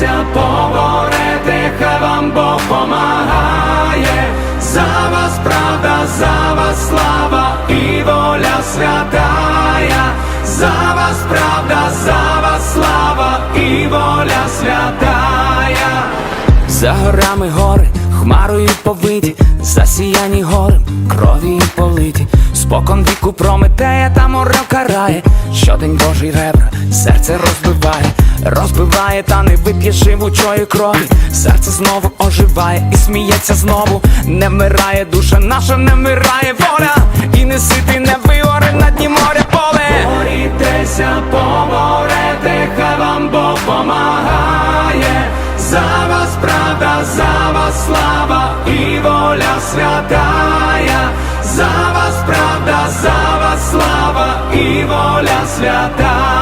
Борітеся, поборете, хай вам Бог помагає. За вас правда, за вас слава і воля святая. За вас правда, за вас слава і воля святая. За горами гори, хмарою повиті, засіяні горем, крові і политі, спокон віку прометея та морок карає, щодень Божий ребра, серце розбиває, розбиває, та не вип'є живучої крові, серце знову оживає і сміється знову, не вмирає, душа наша не вмирає, воля, і не ситий, не вигоре на дні моря поле. Борітеся, поморете, хай вам Бог помагає. За вас правда, за вас слава і воля святая. За вас правда, за вас слава і воля святая.